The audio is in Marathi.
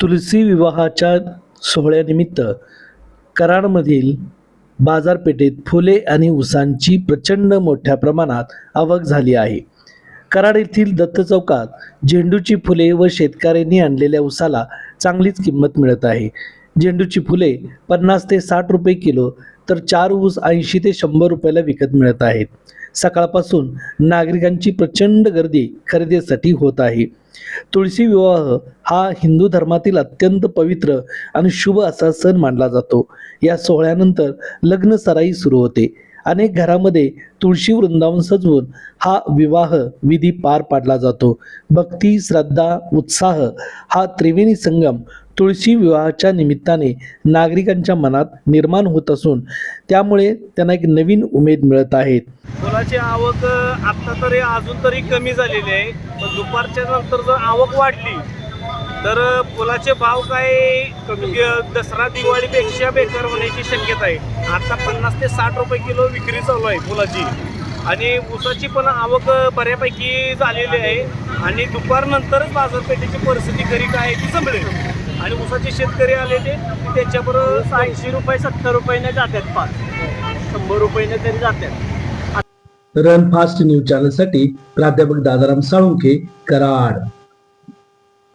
तुलसी विवाहाच्या सोहळ्यानिमित्त कराडमधील बाजारपेठेत फुले आणि उसांची प्रचंड मोठ्या प्रमाणात आवक झाली आहे. कराड येथील दत्त चौकात झेंडूची फुले व शेतकऱ्यांनी आणलेल्या उसाला चांगलीच किंमत मिळत आहे. झेंडूची फुले पन्नास ते साठ रुपये किलो तर चार ऊस ऐंशी ते शंभर रुपयाला विकत मिळत आहेत. सकाळपासून नागरिकांची प्रचंड गर्दी खरेदीसाठी होत आहे. तुळशी विवाह हा हिंदू धर्मातील अत्यंत पवित्र आणि शुभ असा सण मानला जातो. या सोहळ्यानंतर लग्न सराई सुरू होते. अनेक घरामध्ये तुळशी वृंदावन सजवून हा विवाह विधी पार पाडला जातो. भक्ती श्रद्धा उत्साह हा त्रिवेणी संगम तुळशी विवाहाच्या निमित्ताने नागरिकांच्या मनात निर्माण होत असून त्यामुळे त्यांना एक नवीन उमेद मिळत आहेत फुलाची आवक आत्ता तरी अजून तरी कमी झालेली आहे. पण दुपारच्या नंतर जर आवक वाढली तर फुलाचे भाव काय कमी दसरा दिवाळीपेक्षा बेकार होण्याची शक्यता आहे. आता पन्नास ते साठ रुपये किलो विक्री चालू आहे फुलाची. आणि ऊसाची पण आवक बऱ्यापैकी झालेली आहे. आणि दुपारनंतरच बाजारपेठेची परिस्थिती खरी काय आहे ती समजेल आणि ऊसाचे शेतकरी आले ते त्याच्याबरोबर ऐंशी रुपये सत्तर रुपयाने जातात पाच. शंभर रुपयाने तरी जातात. रन फास्ट न्यूज चॅनलसाठी प्राध्यापक दादाराम साळुंके कराड.